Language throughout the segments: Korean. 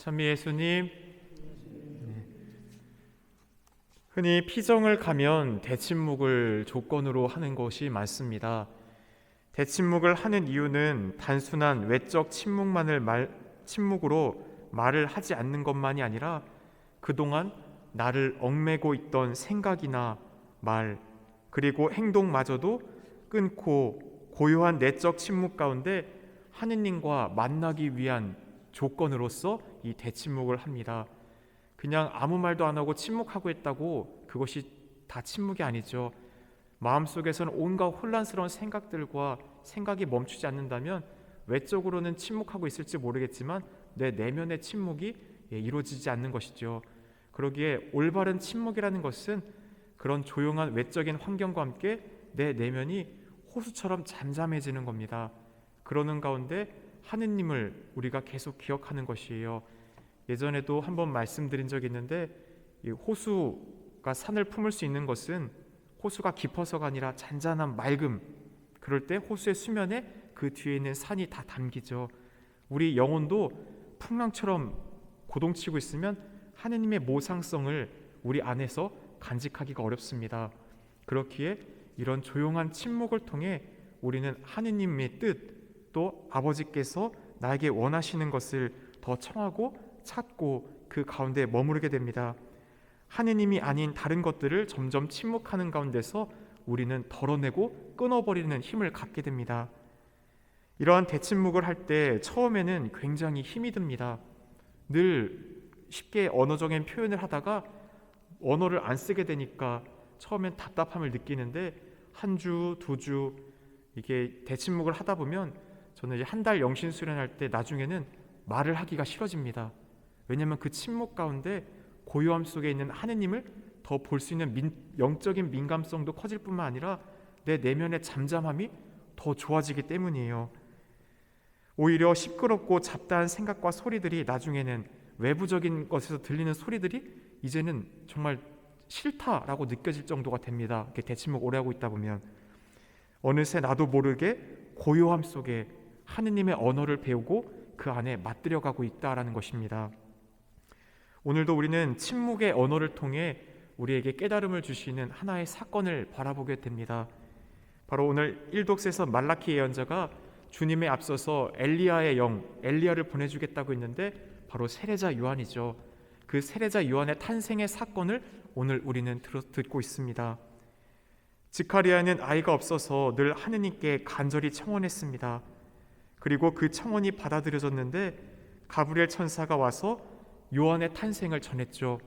찬미 예수님. 네. 흔히 피정을 가면 대침묵을 조건으로 하는 것이 많습니다. 대침묵을 하는 이유는 단순한 외적 침묵만을 말, 침묵으로 말을 하지 않는 것만이 아니라 그동안 나를 얽매고 있던 생각이나 말 그리고 행동마저도 끊고 고요한 내적 침묵 가운데 하느님과 만나기 위한 조건으로서 이 대침묵을 합니다. 그냥 아무 말도 안 하고 침묵하고 있다고 그것이 다 침묵이 아니죠. 마음속에서는 온갖 혼란스러운 생각들과 생각이 멈추지 않는다면 외적으로는 침묵하고 있을지 모르겠지만 내 내면의 침묵이 예, 이루어지지 않는 것이죠. 그러기에 올바른 침묵이라는 것은 그런 조용한 외적인 환경과 함께 내 내면이 호수처럼 잠잠해지는 겁니다. 그러는 가운데 하느님을 우리가 계속 기억하는 것이에요. 예전에도 한번 말씀드린 적이 있는데 이 호수가 산을 품을 수 있는 것은 호수가 깊어서가 아니라 잔잔한 맑음. 그럴 때 호수의 수면에 그 뒤에 있는 산이 다 담기죠. 우리 영혼도 풍랑처럼 고동치고 있으면 하느님의 모상성을 우리 안에서 간직하기가 어렵습니다. 그렇기에 이런 조용한 침묵을 통해 우리는 하느님의 뜻 또 아버지께서 나에게 원하시는 것을 더 청하고 찾고 그 가운데 머무르게 됩니다. 하느님이 아닌 다른 것들을 점점 침묵하는 가운데서 우리는 덜어내고 끊어버리는 힘을 갖게 됩니다. 이러한 대침묵을 할 때 처음에는 굉장히 힘이 듭니다. 늘 쉽게 언어적인 표현을 하다가 언어를 안 쓰게 되니까 처음엔 답답함을 느끼는데 한 주, 두 주 이게 대침묵을 하다 보면 저는 이제 한 달 영신 수련할 때 나중에는 말을 하기가 싫어집니다. 왜냐하면 그 침묵 가운데 고요함 속에 있는 하느님을 더 볼 수 있는 민, 영적인 민감성도 커질 뿐만 아니라 내 내면의 잠잠함이 더 좋아지기 때문이에요. 오히려 시끄럽고 잡다한 생각과 소리들이 나중에는 외부적인 것에서 들리는 소리들이 이제는 정말 싫다라고 느껴질 정도가 됩니다. 이렇게 대침묵 오래 하고 있다 보면 어느새 나도 모르게 고요함 속에 하느님의 언어를 배우고 그 안에 맞들여 가고 있다라는 것입니다. 오늘도 우리는 침묵의 언어를 통해 우리에게 깨달음을 주시는 하나의 사건을 바라보게 됩니다. 바로 오늘 일독에서 말라키 예언자가 주님에 앞서서 엘리야의 영 엘리야를 보내주겠다고 했는데 바로 세례자 요한이죠. 그 세례자 요한의 탄생의 사건을 오늘 우리는 듣고 있습니다. 지카리아는 아이가 없어서 늘 하느님께 간절히 청원했습니다. 그리고 그 청원이 받아들여졌는데 가브리엘 천사가 와서 요한의 탄생을 전했죠.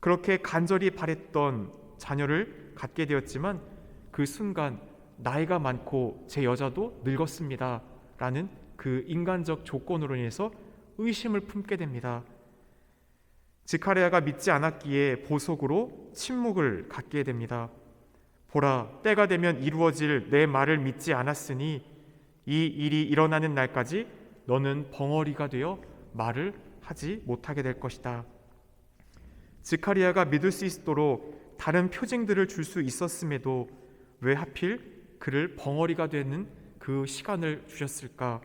그렇게 간절히 바랬던 자녀를 갖게 되었지만 그 순간 나이가 많고 제 여자도 늙었습니다. 라는 그 인간적 조건으로 인해서 의심을 품게 됩니다. 지카레아가 믿지 않았기에 보석으로 침묵을 갖게 됩니다. 보라, 때가 되면 이루어질 내 말을 믿지 않았으니 이 일이 일어나는 날까지 너는 벙어리가 되어 말을 하지 못하게 될 것이다. 지카리아가 믿을 수 있도록 다른 표징들을 줄 수 있었음에도 왜 하필 그를 벙어리가 되는 그 시간을 주셨을까?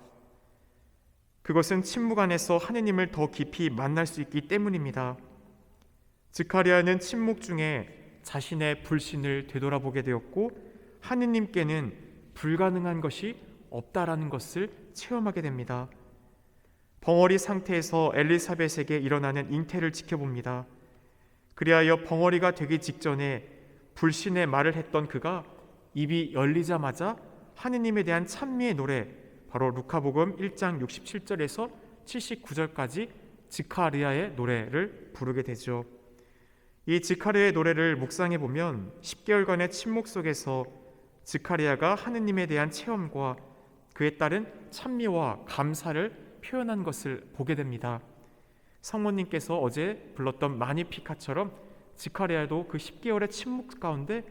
그것은 침묵 안에서 하느님을 더 깊이 만날 수 있기 때문입니다. 지카리아는 침묵 중에 자신의 불신을 되돌아보게 되었고 하느님께는 불가능한 것이 없다라는 것을 체험하게 됩니다. 벙어리 상태에서 엘리사벳에게 일어나는 잉태를 지켜봅니다. 그리하여 벙어리가 되기 직전에 불신의 말을 했던 그가 입이 열리자마자 하느님에 대한 찬미의 노래 바로 루카복음 1장 67절에서 79절까지 지카리아의 노래를 부르게 되죠. 이 지카리아의 노래를 묵상해 보면 10개월간의 침묵 속에서 지카리아가 하느님에 대한 체험과 그에 따른 찬미와 감사를 표현한 것을 보게 됩니다. 성모님께서 어제 불렀던 마니피카처럼 지카리아도 그 10개월의 침묵 가운데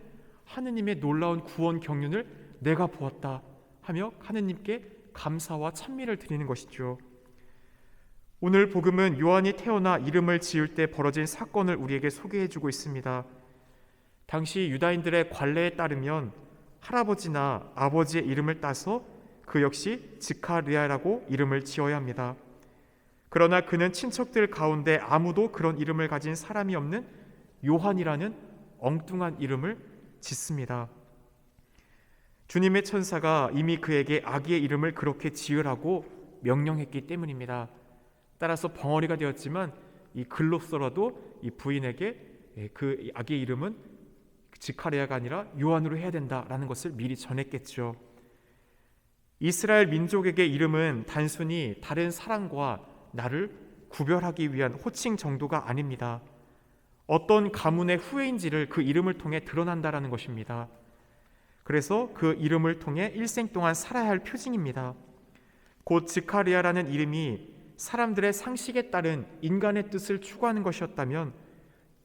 하느님의 놀라운 구원 경륜을 내가 보았다 하며 하느님께 감사와 찬미를 드리는 것이죠. 오늘 복음은 요한이 태어나 이름을 지을 때 벌어진 사건을 우리에게 소개해 주고 있습니다. 당시 유다인들의 관례에 따르면 할아버지나 아버지의 이름을 따서 그 역시 지카리아라고 이름을 지어야 합니다. 그러나 그는 친척들 가운데 아무도 그런 이름을 가진 사람이 없는 요한이라는 엉뚱한 이름을 짓습니다. 주님의 천사가 이미 그에게 아기의 이름을 그렇게 지으라고 명령했기 때문입니다. 따라서 벙어리가 되었지만 이 글로서라도 이 부인에게 예, 그 아기의 이름은 지카리아가 아니라 요한으로 해야 된다라는 것을 미리 전했겠죠. 이스라엘 민족에게 이름은 단순히 다른 사람과 나를 구별하기 위한 호칭 정도가 아닙니다. 어떤 가문의 후예인지를 그 이름을 통해 드러난다라는 것입니다. 그래서 그 이름을 통해 일생 동안 살아야 할 표징입니다. 곧 지카리아라는 이름이 사람들의 상식에 따른 인간의 뜻을 추구하는 것이었다면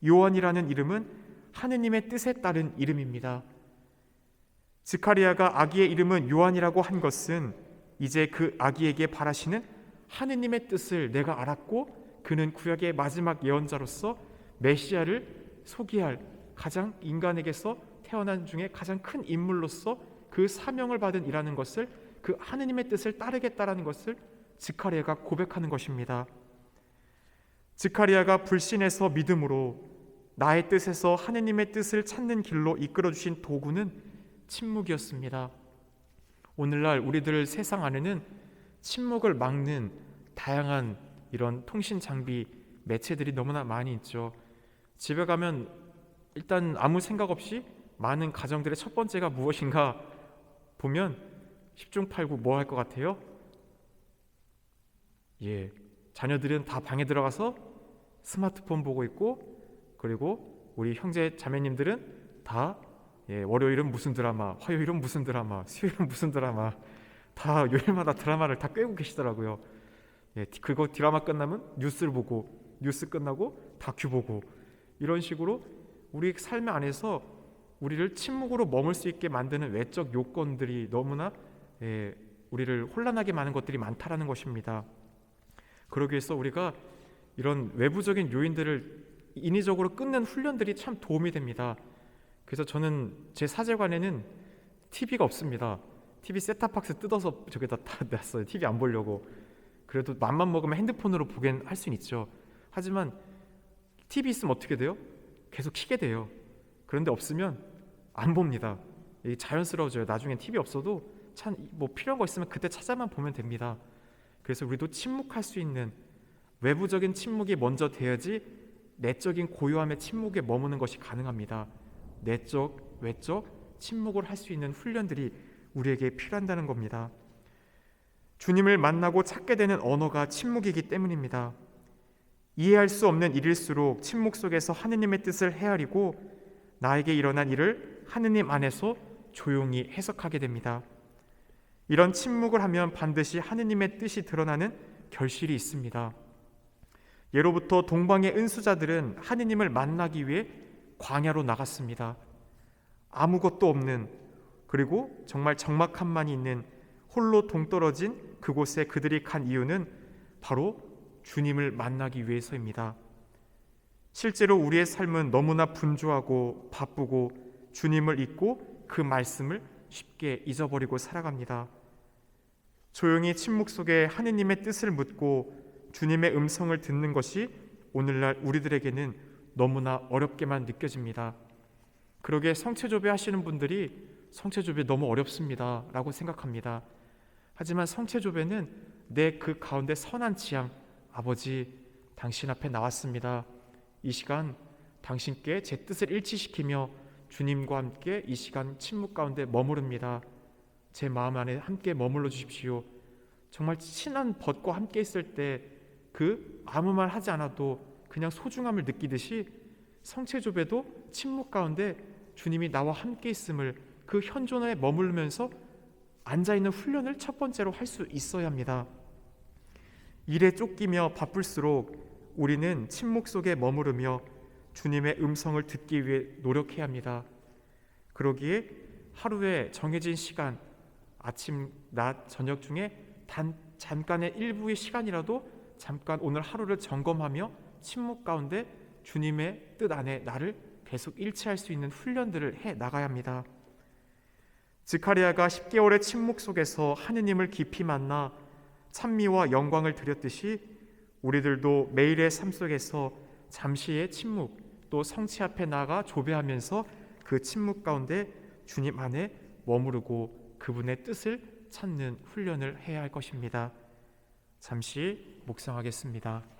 요한이라는 이름은 하느님의 뜻에 따른 이름입니다. 지카리아가 아기의 이름은 요한이라고 한 것은 이제 그 아기에게 바라시는 하느님의 뜻을 내가 알았고 그는 구약의 마지막 예언자로서 메시아를 소개할 가장 인간에게서 태어난 중에 가장 큰 인물로서 그 사명을 받은 이라는 것을 그 하느님의 뜻을 따르겠다라는 것을 지카리아가 고백하는 것입니다. 지카리아가 불신에서 믿음으로 나의 뜻에서 하느님의 뜻을 찾는 길로 이끌어 주신 도구는 침묵이었습니다. 오늘날 우리들 세상 안에는 침묵을 막는 다양한 이런 통신 장비 매체들이 너무나 많이 있죠. 집에 가면 일단 아무 생각 없이 많은 가정들의 첫 번째가 무엇인가 보면 10중 8구 뭐 할 것 같아요? 예. 자녀들은 다 방에 들어가서 스마트폰 보고 있고 그리고 우리 형제 자매님들은 다 예, 월요일은 무슨 드라마, 화요일은 무슨 드라마, 수요일은 무슨 드라마 다 요일마다 드라마를 다 꿰고 계시더라고요. 예, 그거 드라마 끝나면 뉴스를 보고 뉴스 끝나고 다큐 보고 이런 식으로 우리 삶 안에서 우리를 침묵으로 머물 수 있게 만드는 외적 요건들이 너무나 예, 우리를 혼란하게 많은 것들이 많다라는 것입니다. 그러기 위해서 우리가 이런 외부적인 요인들을 인위적으로 끊는 훈련들이 참 도움이 됩니다. 그래서 저는 제 사제관에는 TV가 없습니다. TV 셋탑박스 뜯어서 저기다 다 놨어요. TV 안 보려고. 그래도 맘만 먹으면 핸드폰으로 보긴 할 수는 있죠. 하지만 TV 있으면 어떻게 돼요? 계속 키게 돼요. 그런데 없으면 안 봅니다. 자연스러워져요. 나중에 TV 없어도 참 뭐 필요한 거 있으면 그때 찾아만 보면 됩니다. 그래서 우리도 침묵할 수 있는 외부적인 침묵이 먼저 돼야지 내적인 고요함의 침묵에 머무는 것이 가능합니다. 내적, 외적 침묵을 할 수 있는 훈련들이 우리에게 필요한다는 겁니다. 주님을 만나고 찾게 되는 언어가 침묵이기 때문입니다. 이해할 수 없는 일일수록 침묵 속에서 하느님의 뜻을 헤아리고 나에게 일어난 일을 하느님 안에서 조용히 해석하게 됩니다. 이런 침묵을 하면 반드시 하느님의 뜻이 드러나는 결실이 있습니다. 예로부터 동방의 은수자들은 하느님을 만나기 위해 광야로 나갔습니다. 아무것도 없는 그리고 정말 적막함만 있는 홀로 동떨어진 그곳에 그들이 간 이유는 바로 주님을 만나기 위해서입니다. 실제로 우리의 삶은 너무나 분주하고 바쁘고 주님을 잊고 그 말씀을 쉽게 잊어버리고 살아갑니다. 조용히 침묵 속에 하느님의 뜻을 묻고 주님의 음성을 듣는 것이 오늘날 우리들에게는 너무나 어렵게만 느껴집니다. 그러게 성체조배 하시는 분들이 성체조배 너무 어렵습니다 라고 생각합니다. 하지만 성체조배는 내 그 가운데 선한 지향 아버지 당신 앞에 나왔습니다. 이 시간 당신께 제 뜻을 일치시키며 주님과 함께 이 시간 침묵 가운데 머무릅니다. 제 마음 안에 함께 머물러 주십시오. 정말 친한 벗과 함께 있을 때 그 아무 말 하지 않아도 그냥 소중함을 느끼듯이 성체조배도 침묵 가운데 주님이 나와 함께 있음을 그 현존에 머물면서 앉아 있는 훈련을 첫 번째로 할 수 있어야 합니다. 일에 쫓기며 바쁠수록 우리는 침묵 속에 머무르며 주님의 음성을 듣기 위해 노력해야 합니다. 그러기에 하루에 정해진 시간, 아침, 낮, 저녁 중에 단 잠깐의 일부의 시간이라도 잠깐 오늘 하루를 점검하며 침묵 가운데 주님의 뜻 안에 나를 계속 일치할 수 있는 훈련들을 해 나가야 합니다. 지카리아가 10개월의 침묵 속에서 하느님을 깊이 만나 찬미와 영광을 드렸듯이 우리들도 매일의 삶 속에서 잠시의 침묵 또 성취 앞에 나가 조배하면서 그 침묵 가운데 주님 안에 머무르고 그분의 뜻을 찾는 훈련을 해야 할 것입니다. 잠시 묵상하겠습니다.